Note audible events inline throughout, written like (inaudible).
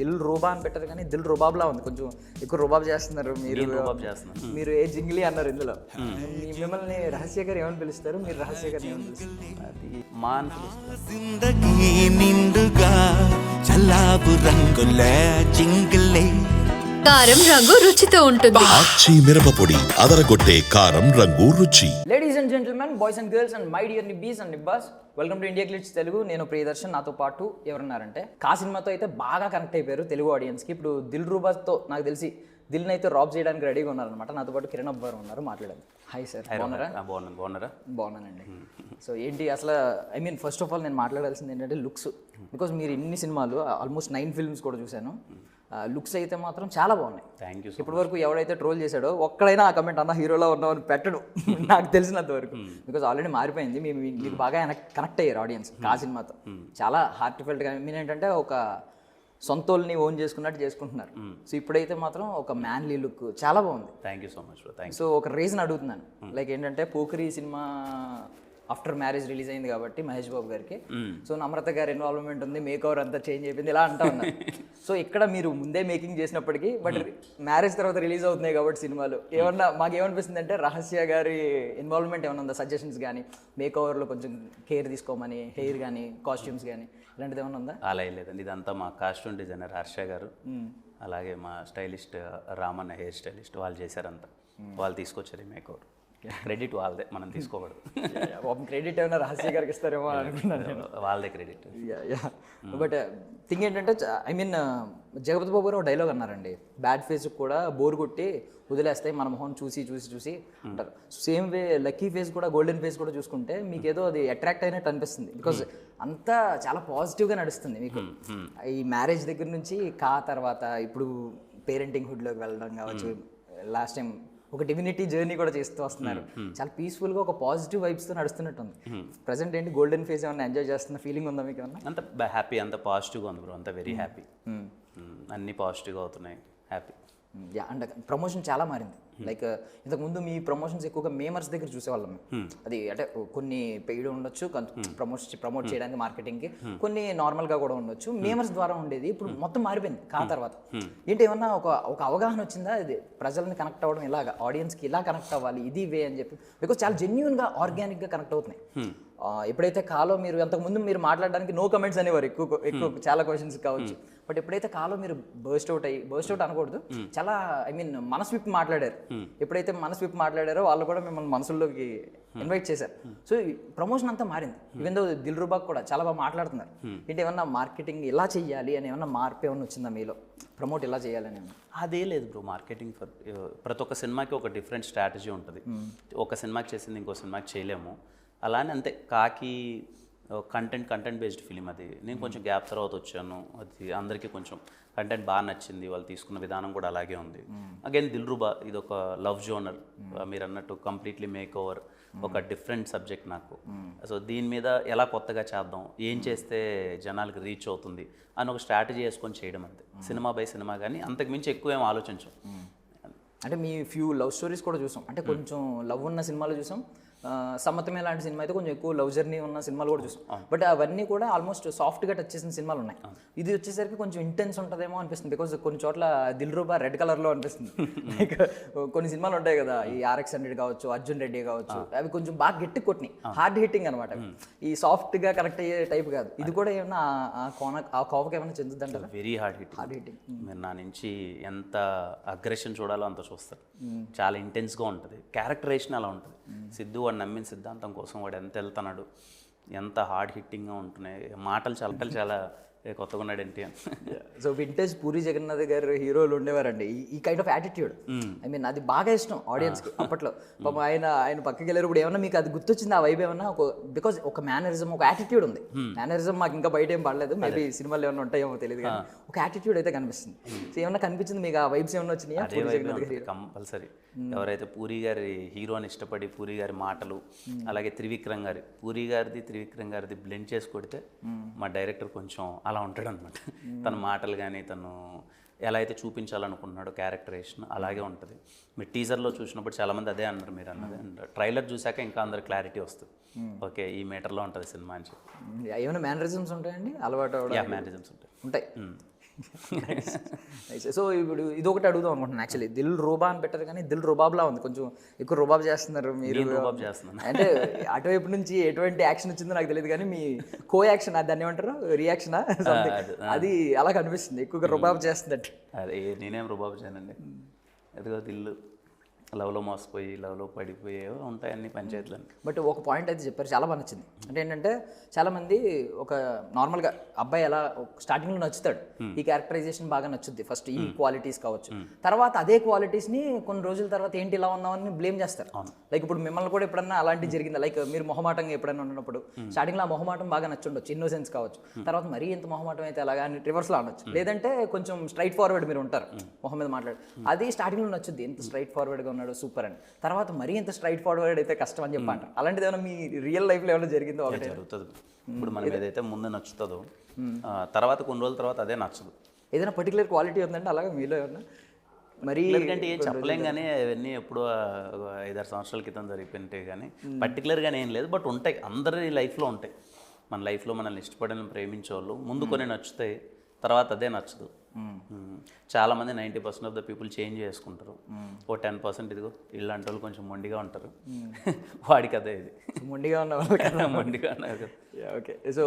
దిల్ రూబా అని పెట్టారు కానీ దిల్ రుబాబ్లా ఉంది. కొంచెం ఎక్కువ రుబాబ్ చేస్తున్నారు మీరు. రుబాబ్ చేస్తున్నాను. మీరు ఏ జింగిలి అన్నారు ఇందులో. మిమ్మల్ని రహస్య గారు ఏమని పిలుస్తారు? మీరు రహస్య గారు ఏమని పిలుస్తారు? అది మా అని పిలుస్తారు. జిందగీ నిండుగా చల్లాపు రంగుల కారం రంగు రుచితో ఉంటుంది. ఆచి మిరపపొడి అదరగొట్టే కారం రంగు రుచి. Ladies and gentlemen boys and girls and my dear nibbis and nibbas welcome to India glitz Telugu నేను ప్రియదర్శన్ నాతో పాటు ఎవరున్నారంటే కా సినిమాతో అయితే బాగా కనెక్ట్ అయిపోయారు తెలుగు ఆడియన్స్కి ఇప్పుడు దిల్ రూబాస్తో నాకు తెలిసి దిల్ని అయితే రాబ్ చేయడానికి రెడీగా ఉన్నారనమాట నాతో పాటు కిరణ్ అబ్బారు ఉన్నారు మాట్లాడారు హాయ్ సార్ బాగున్నారా? బాగున్నాను. బాగున్నారా? బాగున్నానండి. సో ఏంటి అసలు I mean first of all నేను మాట్లాడాల్సింది ఏంటంటే లుక్స్ బికాజ్ మీరు ఇన్ని సినిమాలు ఆల్మోస్ట్ నైన్ ఫిల్మ్స్ కూడా చూశాను. లుక్స్ అయితే మాత్రం చాలా బాగున్నాయి. థ్యాంక్ యూ ఇప్పటి వరకు ఎవడైతే ట్రోల్ చేశాడో ఒక్కడైనా ఆ కమెంట్ అన్న హీరోలో ఉన్నామని పెట్టడు. నాకు తెలిసినంత వరకు. బికాజ్ ఆల్రెడీ మారిపోయింది. మేము మీకు బాగా కనెక్ట్ అయ్యారు ఆడియన్స్ ఆ సినిమాతో చాలా హార్ట్ ఫెల్ట్గా మీన్ ఏంటంటే ఒక సొంతోల్ని ఓన్ చేసుకున్నట్టు చేసుకుంటున్నారు. సో ఇప్పుడైతే మాత్రం ఒక మ్యాన్లీ లుక్ చాలా బాగుంది. Thank you so much so ఒక రీజన్ అడుగుతున్నాను. లైక్ ఏంటంటే Pokiri cinema after marriage release అయింది కాబట్టి మహేష్ బాబు గారికి. సో నమ్రత గారి ఇన్వాల్వ్మెంట్ ఉంది మేక్ ఓవర్ అంతా చేంజ్ అయిపోయింది ఇలా అంటా ఉన్నారు (laughs) సో ఇక్కడ మీరు ముందే మేకింగ్ చేసినప్పటికీ బట్ మ్యారేజ్ తర్వాత రిలీజ్ అవుతున్నాయి కాబట్టి సినిమాలు. ఏమన్నా మాకు ఏమనిపిస్తుంది అంటే రహస్య గారి ఇన్వాల్వ్మెంట్ ఏమైనా ఉందా? సజెషన్స్ కానీ మేక్ ఓవర్లో కొంచెం కేర్ తీసుకోమని హెయిర్ కానీ కాస్ట్యూమ్స్ కానీ ఇలాంటిది ఏమైనా ఉందా? అలా లేదండి. ఇదంతా మా కాస్ట్యూమ్ డిజైనర్ హర్ష గారు. అలాగే మా స్టైలిస్ట్ రామన్న హెయిర్ స్టైలిస్ట్ వాళ్ళు చేశారంతా. వాళ్ళు తీసుకొచ్చారు ఈ మేకవర్ క్రెడిట్ వాళ్ళదే మనం తీసుకోకూడదు. క్రెడిట్ ఏమైనా రహస్య గారికి ఇస్తారేమో అని అనుకున్నాను నేను. వాళ్ళదే క్రెడిట్ బట్ థింగ్ ఏంటంటే ఐ మీన్ జగపతి బాబు గారు ఒక డైలాగ్ అన్నారండి. బ్యాడ్ ఫేస్ కూడా బోర్ కొట్టి వదిలేస్తాయి మన మొహం చూసి చూసి చూసి అంటారు. సేమ్ వే లక్కీ ఫేస్ కూడా గోల్డెన్ ఫేస్ కూడా చూసుకుంటే మీకు ఏదో అది అట్రాక్ట్ అయినట్టు అనిపిస్తుంది. బికాజ్ అంతా చాలా పాజిటివ్గా నడుస్తుంది మీకు. ఈ మ్యారేజ్ దగ్గర నుంచి కా తర్వాత ఇప్పుడు పేరెంటింగ్ హుడ్లోకి వెళ్ళడం కావచ్చు లాస్ట్ టైం ఒక డివినిటీ జర్నీ కూడా చేస్తూ వస్తున్నారు. చాలా పీస్ఫుల్గా ఒక పాజిటివ్ వైబ్స్తో నడుస్తున్నట్టుంది. ప్రజెంట్ ఏంటి? గోల్డెన్ ఫేస్ ఏమన్నా ఎంజాయ్ చేస్తున్న ఫీలింగ్ ఉందా మీకు ఏమన్నా? అంత హ్యాపీ అంత పాజిటివ్గా ఉంది బ్రో అంత వెరీ హ్యాపీ అన్నీ పాజిటివ్గా అవుతున్నాయి. హ్యాపీ అండ్ ప్రమోషన్ చాలా మారింది. లైక్ ఇంతకుముందు మీ ప్రమోషన్స్ ఎక్కువగా మేమర్స్ దగ్గర చూసేవాళ్ళం మేము. అది అంటే కొన్ని పెయిడ్ ఉండొచ్చు ప్రమోట్ ప్రమోట్ చేయడానికి మార్కెటింగ్కి కొన్ని నార్మల్గా కూడా ఉండొచ్చు. మేమర్స్ ద్వారా ఉండేది. ఇప్పుడు మొత్తం మారిపోయింది కా తర్వాత. ఏంటి ఏమన్నా ఒక ఒక అవగాహన వచ్చిందా? ఇది ప్రజల్ని కనెక్ట్ అవ్వడం ఇలాగా ఆడియన్స్కి ఇలా కనెక్ట్ అవ్వాలి ఇది వే అని చెప్పి. బికాస్ చాలా జెన్యున్గా ఆర్గానిక్గా కనెక్ట్ అవుతున్నాయి. ఎప్పుడైతే కాలో మీరు అంతకుముందు మీరు మాట్లాడడానికి నో కమెంట్స్ అనేవారు ఎక్కువ ఎక్కువ చాలా క్వశ్చన్స్ కావచ్చు. బట్ ఎప్పుడైతే కాలో మీరు బర్స్ట్ అవుట్ అయ్యి బర్స్ట్ అవుట్ అనకూడదు. చాలా ఐ మీన్ మనసు విప్పి మాట్లాడారు ఎప్పుడైతే మనసు విప్పి మాట్లాడారో వాళ్ళు కూడా మిమ్మల్ని మనసుల్లోకి ఇన్వైట్ చేశారు. సో ప్రమోషన్ అంతా మారింది. ఈవెన్ దో దిల్ రూబాక్ కూడా చాలా బాగా మాట్లాడుతున్నారు. ఏంటి ఏమన్నా మార్కెటింగ్ ఇలా చెయ్యాలి అని ఏమన్నా మార్పు ఏమన్నా వచ్చిందా మీలో? ప్రమోట్ ఇలా చేయాలని? అదే లేదు బ్రో మార్కెటింగ్ ఫర్ ప్రతి ఒక్క సినిమాకి ఒక డిఫరెంట్ స్ట్రాటజీ ఉంటుంది. ఒక సినిమాకి చేసింది ఇంకో సినిమాకి చేయలేము. అలానే అంతే కాకి కంటెంట్ కంటెంట్ బేస్డ్ ఫిలిం అది. నేను కొంచెం గ్యాప్ తర్వాత వచ్చాను. అది అందరికీ కొంచెం కంటెంట్ బాగా నచ్చింది. వాళ్ళు తీసుకున్న విధానం కూడా అలాగే ఉంది. అగైన్ దిల్రుబా ఇది ఒక లవ్ జోనర్ మీరు అన్నట్టు కంప్లీట్లీ మేక్ ఓవర్ ఒక డిఫరెంట్ సబ్జెక్ట్ నాకు. సో దీని మీద ఎలా కొత్తగా చేద్దాం? ఏం చేస్తే జనాలకు రీచ్ అవుతుంది? అని ఒక స్ట్రాటజీ వేసుకొని చేయడం అంతే. సినిమా బై సినిమా కానీ అంతకు మించి ఎక్కువ ఏం ఆలోచించం. అంటే మీ ఫ్యూ లవ్ స్టోరీస్ కూడా చూసాం. అంటే కొంచెం లవ్ ఉన్న సినిమాలు చూసాం. సమ్మతమే లాంటి సినిమా అయితే కొంచెం ఎక్కువ లవ్ జర్నీ ఉన్న సినిమాలు కూడా చూసాం బట్ అవన్నీ కూడా ఆల్మోస్ట్ సాఫ్ట్గా టచ్ చేసిన సినిమాలు ఉన్నాయి. ఇది వచ్చేసరికి కొంచెం ఇంటెన్స్ ఉంటుందేమో అనిపిస్తుంది. బికాజ్ కొన్ని చోట్ల దిల్ రూబా రెడ్ కలర్లో అనిపిస్తుంది. (laughs) లైక్ కొన్ని సినిమాలు ఉంటాయి కదా ఈ ఆర్ఎక్స్ హండ్రెడ్ కావచ్చు అర్జున్ రెడ్డి కావచ్చు అవి కొంచెం బాగా గట్టి కొట్టినాయి. హార్డ్ హిట్టింగ్ అనమాట ఈ సాఫ్ట్గా కనెక్ట్ అయ్యే టైప్ కాదు. ఇది కూడా ఏమన్నా ఆ- కోన ఆ కోవకి ఏమైనా చెందుద్దంటారా? Very hard hit hard hitting మీరు నా నుంచి ఎంత అగ్రెషన్ చూడాలో అంత చూస్తారు. చాలా ఇంటెన్స్గా ఉంటుంది. క్యారెక్టరేషన్ అలా ఉంటుంది. సిద్ధు వాడు నమ్మిన సిద్ధాంతం కోసం వాడు ఎంత వెళ్తున్నాడు ఎంత హార్డ్ హిట్టింగ్గా ఉంటున్నాయి. మాటలు చాలా చాలా కొత్తగా ఉన్నాడు ఏంటి అని. సో వింటేజ్ పూరి జగన్నాథ్ గారు హీరోలు ఉండేవారండి. ఈ- kind of attitude I mean అది బాగా ఇష్టం ఆడియన్స్కి అప్పట్లో. (laughs) పాపం ఆయన ఆయన పక్కకి వెళ్ళినప్పుడు ఏమన్నా మీకు అది గుర్తొచ్చింది? ఆ వైబ్ ఏమన్నా? ఒక బికాజ్ ఒక మేనరిజం ఒక యాటిట్యూడ్ ఉంది. మేనరిజం మాకు ఇంకా బయట ఏం పడలేదు. మేబీ సినిమాలు ఏమైనా ఉంటాయేమో తెలియదు కానీ ఒక యాటిట్యూడ్ అయితే కనిపిస్తుంది. సో ఏమన్నా కనిపించింది మీకు ఆ వైబ్స్ ఏమన్నా వచ్చినాయా? కంపల్సరీ. ఎవరైతే పూరి గారి హీరోని ఇష్టపడి పూరి గారి మాటలు అలాగే త్రివిక్రమ్ గారి పూరి గారిది త్రివిక్రమ్ గారిది బ్లెండ్ చేసి కొడితే మా డైరెక్టర్ కొంచెం అలా ఉంటాడు అనమాట తన మాటలు కానీ తను ఎలా అయితే చూపించాలనుకున్నాడో క్యారెక్టరేషన్ అలాగే ఉంటుంది. మీరు టీజర్లో చూసినప్పుడు చాలామంది అదే అన్నారు మీరు అన్నది. అండ్ ట్రైలర్ చూసాక ఇంకా అందరు క్లారిటీ వస్తుంది. ఓకే ఈ మీటర్లో ఉంటుంది సినిమా అని చెప్పి. ఏమైనా మేనరిజమ్స్ ఉంటాయండి? అలవాటు మేనేజమ్స్ ఉంటాయి. ఉంటాయి. సో (laughs) ఇప్పుడు ఇది ఒకటి అడుగుదాం అనుకుంటున్నాను యాక్చువల్లీ దిల్ రూబా అని పెట్టారు కానీ దిల్ రుబాబ్లా ఉంది. కొంచెం ఎక్కువ రుబాబ్ చేస్తున్నారు మీరు. రుబాబ్ చేస్తున్నాను. (laughs) అంటే అటువైపు నుంచి ఎటువంటి యాక్షన్ వచ్చిందో నాకు తెలియదు కానీ మీ కో యాక్షన్ అది దాన్ని ఏమంటారు? రియాక్షన్? (laughs) అది అలా కనిపిస్తుంది. ఎక్కువగా రుబాబ్ చేస్తున్నట్టు. అదే నేనేం రుబాబు చేయనండి. ఎదుగో ఇల్లు లవ్లో మోసపోయి లవ్లో పడిపోయేవో ఉంటాయి అన్ని పంచాయతీలన్నీ బట్ ఒక పాయింట్ అయితే చెప్పారు చాలా బాగా నచ్చింది. అంటే ఏంటంటే చాలా మంది ఒక నార్మల్గా అబ్బాయి ఎలా స్టార్టింగ్లో నచ్చుతాడు. ఈ క్యారెక్టరైజేషన్ బాగా నచ్చుద్ది. ఫస్ట్ ఈ క్వాలిటీస్ కావచ్చు. తర్వాత అదే క్వాలిటీస్ని కొన్ని రోజుల తర్వాత ఏంటి ఇలా ఉన్నామని బ్లేమ్ చేస్తారు. లైక్ ఇప్పుడు మిమ్మల్ని కూడా ఎప్పుడన్నా అలాంటివి జరిగిందా? లైక్ మీరు మొహమాటంగా ఎప్పుడైనా ఉన్నప్పుడు స్టార్టింగ్లో ఆ మొహమాటం బాగా నచ్చుండొచ్చు. ఇన్నోసెన్స్ కావచ్చు. తర్వాత మరీ ఇంత మొహమాటం అయితే అలాగా అని రివర్స్లో అనొచ్చు. లేదంటే కొంచెం స్ట్రైట్ ఫార్వర్డ్ మీరు ఉంటారు. మొహం మీద మాట్లాడు. అది స్టార్టింగ్లో నచ్చుద్ది. ఎంత స్ట్రైట్ ఫార్వర్డ్గా ఉన్నాడు సూపర్ అని. తర్వాత మరీ ఇంత స్ట్రైట్ ఫార్వర్డ్ అయితే కష్టం అని చెప్పి అంటారు అలాంటిది ఏమైనా మీ రియల్ లైఫ్లో ఏమైనా జరిగిందో ఒకటే? జరుగుతుంది. ఇప్పుడు మనం ఏదైతే ముందు నచ్చుతుందో ఆ, తర్వాత కొన్ని రోజుల తర్వాత అదే నచ్చదు. ఏదైనా పర్టికులర్ క్వాలిటీ ఉందంటే అలాగే మీలో ఏమన్నా? మరీ ఎందుకంటే ఏం చెప్పలేం కానీ అవన్నీ ఎప్పుడో ఐదారు సంవత్సరాల క్రితం జరిగిపోయింటాయి కానీ పర్టికులర్గానే ఏం లేదు బట్ ఉంటాయి. అందరి లైఫ్లో ఉంటాయి. మన లైఫ్లో మనల్ని ఇష్టపడిన ప్రేమించే వాళ్ళు ముందు కొన్ని నచ్చుతాయి తర్వాత అదే నచ్చదు. మ్మ్. చాలా మంది ninety percent of the people change చేసుకుంటారు. ఓ టెన్ పర్సెంట్ ఇదిగో ఇలాంటి వాళ్ళు కొంచెం మొండిగా ఉంటారు. వాడికి అదే ఇది. మొండిగా ఉన్న (laughs) మొండిగా ఉన్నారు. ఓకే సో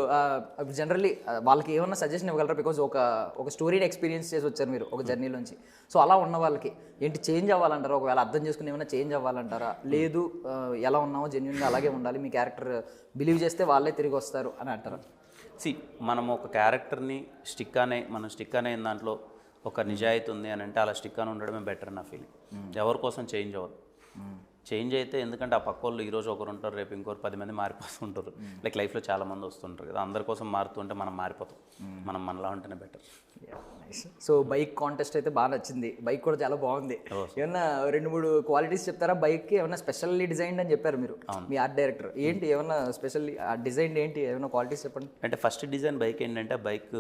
జనరల్లీ వాళ్ళకి ఏమన్నా సజెషన్ ఇవ్వగలరా? బికాజ్ ఒక ఒక స్టోరీని ఎక్స్పీరియన్స్ చేసి వచ్చారు మీరు ఒక జర్నీలోంచి సో అలా ఉన్న వాళ్ళకి ఏంటి చేంజ్ అవ్వాలంటారా? ఒకవేళ అర్థం చేసుకుని ఏమైనా చేంజ్ అవ్వాలంటారా? లేదు ఆ, ఎలా ఉన్నామో జెన్యున్గా అలాగే ఉండాలి మీ క్యారెక్టర్ బిలీవ్ చేస్తే వాళ్ళే తిరిగి వస్తారు అని అంటారా? సి మనం ఒక క్యారెక్టర్ని స్టిక్ అనే మనం స్టిక్ అనే దాంట్లో ఒక నిజాయితీ ఉంది అని అంటే అలా స్టిక్ అని ఉండడమే బెటర్ నా ఫీలింగ్. ఎవరి కోసం చేంజ్ అవ్వదు. చేంజ్ అయితే ఎందుకంటే ఆ పక్క వాళ్ళు ఈరోజు ఒకరు ఉంటారు రేపు ఇంకొకరు పది మంది మారిపోతుంటారు లైక్ లైఫ్లో చాలా మంది వస్తుంటారు కదా అందరి కోసం మారుతుంటే మనం మారిపోతాం. మనం మనలా ఉంటేనే బెటర్. సో బైక్ కాంటెస్ట్ అయితే బాగా నచ్చింది. బైక్ కూడా చాలా బాగుంది. ఏమన్నా రెండు మూడు క్వాలిటీస్ చెప్తారా? బైక్కి ఏమన్నా స్పెషల్లీ డిజైన్ అని చెప్పారు మీరు మీ ఆర్ట్ డైరెక్టర్ ఏంటి ఏమన్నా స్పెషల్లీ ఆ డిజైన్ ఏంటి? ఏమైనా క్వాలిటీస్ చెప్పండి. అంటే ఫస్ట్ డిజైన్ బైక్ ఏంటంటే బైక్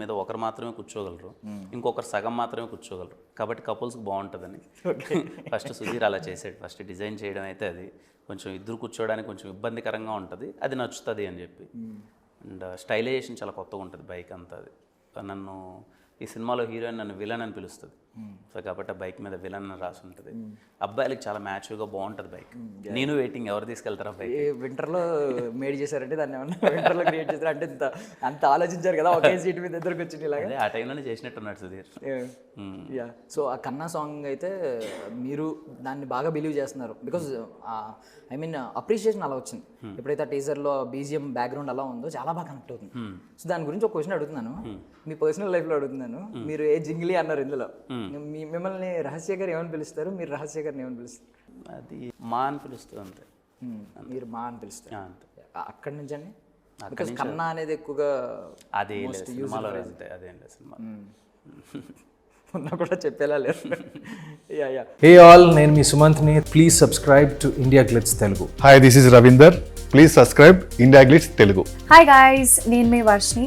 మీద ఒకరు మాత్రమే కూర్చోగలరు ఇంకొకరు సగం మాత్రమే కూర్చోగలరు. కాబట్టి కపుల్స్కి బాగుంటుందని. ఫస్ట్ సుధీర్ అలా చేసాడు ఫస్ట్ డిజైన్ చేయడం అయితే అది. కొంచెం ఇద్దరు కూర్చోవడానికి కొంచెం ఇబ్బందికరంగా ఉంటుంది. అది నచ్చుతుంది అని చెప్పి. అండ్ స్టైలైజేషన్ చాలా కొత్తగా ఉంటుంది బైక్ అంతా అది. నన్ను ఈ సినిమాలో హీరోయిన్ నన్ను విలన్ అని పిలుస్తుంది. సో కాబట్టి ఆ బైక్ మీద విలన్ అని రాసి ఉంటుంది. అబ్బాయిలకి చాలా మ్యాచ్గా బాగుంటుంది బైక్. నేను వెయిటింగ్ ఎవరు తీసుకెళ్తారా బైక్. వింటర్లో మేడ్ చేశారంటే దాన్ని ఏమన్నా వింటర్లో క్రియేట్ చేశారు? అంటే ఇంత అంత ఆలోచించారు కదా ఒకే (laughs) సీట్ మీద ఇద్దరికి వచ్చింది ఇలాగా? ఆ టైంలోనే చేసినట్టున్నాడు సుధీర్. యా సో ఆ కన్నా సాంగ్ అయితే మీరు దాన్ని బాగా బిలీవ్ చేస్తున్నారు. బికాజ్ ఐ మీన్ అప్రిషియేషన్ అలా వచ్చింది. ఎప్పుడైతే ఆ టీజర్లో బీజిఎం బ్యాక్గ్రౌండ్ అలా ఉందో చాలా బాగా కనెక్ట్ అవుతుంది. సో దాని గురించి ఒక క్వశ్చన్ అడుగుతున్నాను. మీ పర్సనల్ లైఫ్లో అడుగుతున్నాను. మీరు ఏ జింగిలీ అన్నారు ఇందులో. మీ మిమ్మల్ని రహస్య గారు ఏమని పిలుస్తారు? మీరు రహస్య గారిని ఏమని పిలుస్తారు? అది మా అని పిలుస్తుంది అంతే. మీరు మా అని పిలుస్తారు. అక్కడి నుంచి అండి? బికాజ్ కన్నా అనేది ఎక్కువగా అదే సినిమాలో అంతే అదే సినిమా ఉన్నా (laughs) కూడా చెప్పేలా లేదు. Yeah yeah. హే ఆల్ నేను మీ సుమంత్ని. Please subscribe to India glitz Telugu hi this is Ravinder please subscribe India glitz Telugu hi guys నేను మీ Varshini